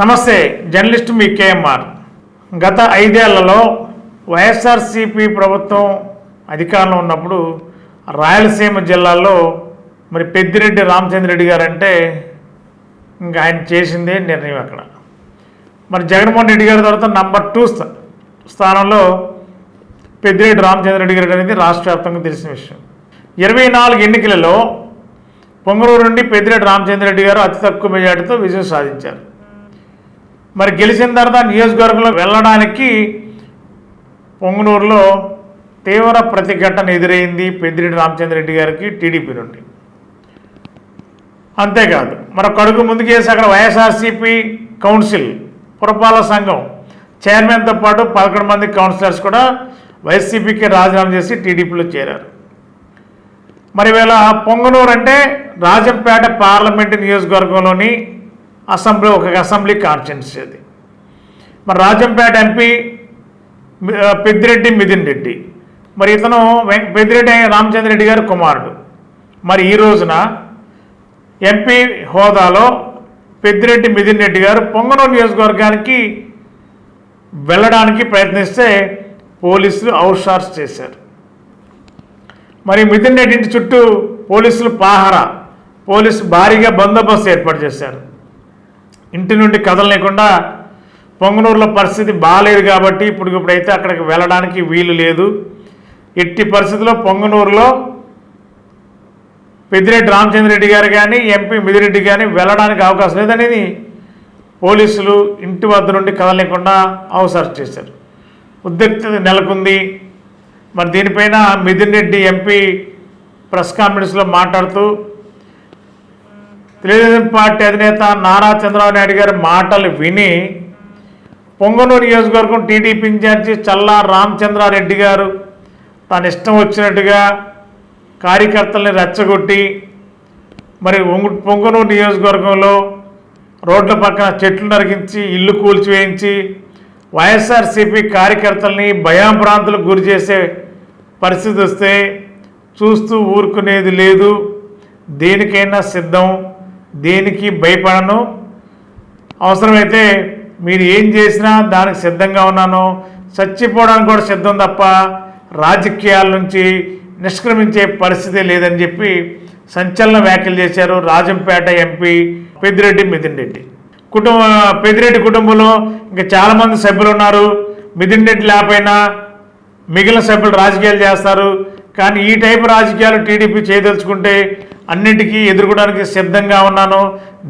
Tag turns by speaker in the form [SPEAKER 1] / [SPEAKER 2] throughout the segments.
[SPEAKER 1] నమస్తే జర్నలిస్ట్ మీ కేఎంఆర్ గత ఐదేళ్లలో వైఎస్ఆర్సిపి ప్రభుత్వం అధికారంలో ఉన్నప్పుడు రాయలసీమ జిల్లాలో మరి పెద్దిరెడ్డి రామచంద్రెడ్డి గారు అంటే ఇంకా ఆయన చేసిందే నిర్ణయం అక్కడ మరి జగన్మోహన్ రెడ్డి గారి తర్వాత నంబర్ టూ స్థానంలో పెద్దిరెడ్డి రెడ్డి గారు అనేది రాష్ట్ర వ్యాప్తంగా తెలిసిన విషయం ఇరవై నాలుగు ఎన్నికలలో పొంగరూరు నుండి పెద్దిరెడ్డి రెడ్డి గారు అతి తక్కువ మెజార్టీతో విజయం సాధించారు మరి గెలిచిన తర్వాత నియోజకవర్గంలో వెళ్ళడానికి పొంగునూరులో తీవ్ర ప్రతిఘటన ఎదురైంది పెద్దిరెడ్డి రామచంద్రరెడ్డి గారికి టీడీపీ నుండి అంతేకాదు మన కడుగు ముందుకేసి అక్కడ వైఎస్ఆర్సీపీ కౌన్సిల్ పురపాలక సంఘం చైర్మన్తో పాటు పదకొండు మంది కౌన్సిలర్స్ కూడా వైసీపీకి రాజీనామా చేసి టీడీపీలో చేరారు మరి వీళ్ళ పొంగనూరు అంటే రాజంపేట పార్లమెంటు నియోజకవర్గంలోని అసెంబ్లీ ఒక అసెంబ్లీ కాన్స్టిట్యున్సీ మరి రాజంపేట ఎంపీ పెద్దిరెడ్డి మిథున్ రెడ్డి మరి ఇతను పెద్దిరెడ్డి రామచంద్ర రెడ్డి గారి కుమారుడు మరి ఈ రోజున ఎంపీ హోదాలో పెద్దిరెడ్డి మిథున్ రెడ్డి గారు పొంగనూరు నియోజకవర్గానికి వెళ్ళడానికి ప్రయత్నిస్తే పోలీసులు అవుట్సార్స్ చేశారు మరి మిథున్ రెడ్డి ఇంటి చుట్టూ పోలీసులు పాహార పోలీసు భారీగా బందోబస్తు ఏర్పాటు చేశారు ఇంటి నుండి కదలలేకుండా పొంగనూరులో పరిస్థితి బాగాలేదు కాబట్టి ఇప్పుడు ఇప్పుడైతే అక్కడికి వెళ్ళడానికి వీలు లేదు ఎట్టి పరిస్థితుల్లో పొంగనూరులో పెద్దిరెడ్డి రెడ్డి గారు కానీ ఎంపీ మిదిరెడ్డి కానీ వెళ్ళడానికి అవకాశం లేదనేది పోలీసులు ఇంటి వద్ద నుండి కదలకుండా అవసరం చేశారు ఉద్రిక్తత నెలకొంది మరి దీనిపైన మిథున్ రెడ్డి ఎంపీ ప్రెస్ కాన్ఫరెన్స్లో మాట్లాడుతూ తెలుగుదేశం పార్టీ అధినేత నారా చంద్రబాబు నాయుడు గారి మాటలు విని పొంగనూరు నియోజకవర్గం టీడీపీ ఇన్ఛార్జి చల్లా రామచంద్రారెడ్డి గారు తన ఇష్టం వచ్చినట్టుగా కార్యకర్తల్ని రెచ్చగొట్టి మరి పొంగనూరు నియోజకవర్గంలో రోడ్ల పక్కన చెట్లు నరికించి ఇల్లు కూల్చివేయించి వైఎస్ఆర్సీపీ కార్యకర్తల్ని ప్రాంతాలకు గురి చేసే పరిస్థితి వస్తే చూస్తూ ఊరుకునేది లేదు దేనికైనా సిద్ధం దేనికి భయపడను అవసరమైతే మీరు ఏం చేసినా దానికి సిద్ధంగా ఉన్నాను చచ్చిపోవడానికి కూడా సిద్ధం తప్ప రాజకీయాల నుంచి నిష్క్రమించే పరిస్థితి లేదని చెప్పి సంచలన వ్యాఖ్యలు చేశారు రాజంపేట ఎంపీ పెద్దిరెడ్డి మిథున్ రెడ్డి కుటుంబ పెద్దిరెడ్డి కుటుంబంలో ఇంకా చాలామంది సభ్యులు ఉన్నారు మిథున్ రెడ్డి లేకపోయినా మిగిలిన సభ్యులు రాజకీయాలు చేస్తారు కానీ ఈ టైపు రాజకీయాలు టీడీపీ చేయదలుచుకుంటే అన్నిటికీ ఎదుర్కోవడానికి సిద్ధంగా ఉన్నాను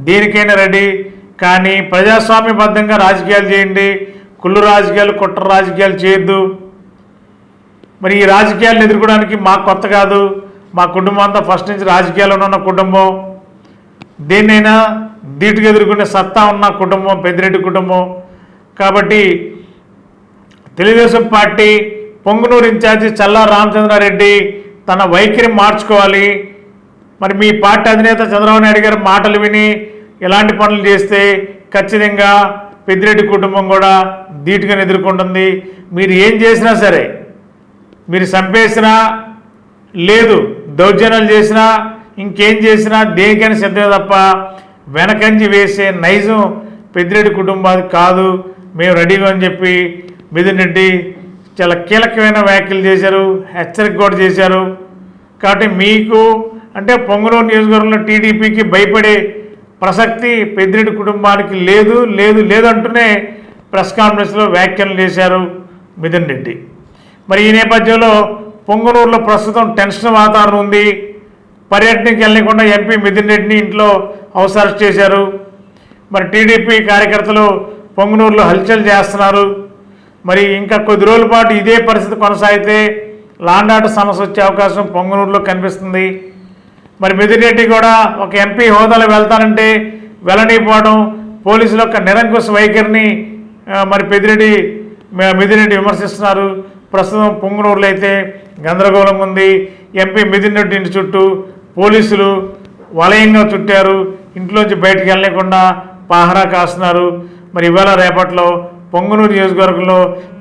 [SPEAKER 1] దేనికైనా రెడీ కానీ ప్రజాస్వామ్యబద్ధంగా రాజకీయాలు చేయండి కుళ్ళు రాజకీయాలు కుట్ర రాజకీయాలు చేయొద్దు మరి ఈ రాజకీయాలను ఎదుర్కోవడానికి మాకు కొత్త కాదు మా కుటుంబం అంతా ఫస్ట్ నుంచి రాజకీయాలు ఉన్న కుటుంబం దేన్నైనా దీటుగా ఎదుర్కొనే సత్తా ఉన్న కుటుంబం పెద్దిరెడ్డి కుటుంబం కాబట్టి తెలుగుదేశం పార్టీ పొంగునూరు ఇన్ఛార్జి చల్లా రామచంద్రారెడ్డి తన వైఖరి మార్చుకోవాలి మరి మీ పార్టీ అధినేత చంద్రబాబు నాయుడు గారి మాటలు విని ఎలాంటి పనులు చేస్తే ఖచ్చితంగా పెద్దిరెడ్డి కుటుంబం కూడా ధీటుగా ఎదుర్కొంటుంది మీరు ఏం చేసినా సరే మీరు చంపేసినా లేదు దౌర్జన్యాలు చేసినా ఇంకేం చేసినా దేనికైనా సిద్ధమే తప్ప వెనకంజి వేసే నైజం పెద్దిరెడ్డి కుటుంబాది కాదు మేము రెడీగా అని చెప్పి మిథున్ రెడ్డి చాలా కీలకమైన వ్యాఖ్యలు చేశారు హెచ్చరిక కూడా చేశారు కాబట్టి మీకు అంటే పొంగనూరు నియోజకవర్గంలో టీడీపీకి భయపడే ప్రసక్తి పెద్దిరెడ్డి కుటుంబానికి లేదు లేదు లేదంటూనే ప్రెస్ కాన్ఫరెన్స్లో వ్యాఖ్యలు చేశారు మిథున్ రెడ్డి మరి ఈ నేపథ్యంలో పొంగనూరులో ప్రస్తుతం టెన్షన్ వాతావరణం ఉంది పర్యటనకి వెళ్ళకుండా ఎంపీ మిథున్ రెడ్డిని ఇంట్లో హౌస్ అరెస్ట్ చేశారు మరి టీడీపీ కార్యకర్తలు పొంగనూరులో హల్చల్ చేస్తున్నారు మరి ఇంకా కొద్ది రోజుల పాటు ఇదే పరిస్థితి కొనసాగితే లాండాట సమస్య వచ్చే అవకాశం పొంగనూరులో కనిపిస్తుంది మరి మిథున్ కూడా ఒక ఎంపీ హోదాలో వెళ్తానంటే వెళ్ళనిపోవడం పోలీసుల యొక్క నిరంకుశ వైఖరిని మరి పెదిరెడ్డి మిథున్ విమర్శిస్తున్నారు ప్రస్తుతం పొంగునూరులో అయితే గందరగోళం ఉంది ఎంపీ మిథున్ రెడ్డి ఇంటి చుట్టూ పోలీసులు వలయంగా చుట్టారు ఇంట్లోంచి బయటకు వెళ్ళకుండా పహరా కాస్తున్నారు మరి ఇవాళ రేపట్లో పొంగునూరు నియోజకవర్గంలో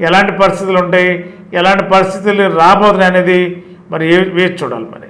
[SPEAKER 1] ఎలాంటి పరిస్థితులు ఉంటాయి ఎలాంటి పరిస్థితులు రాబోతున్నాయి అనేది మరి ఏ వేచి చూడాలి మరి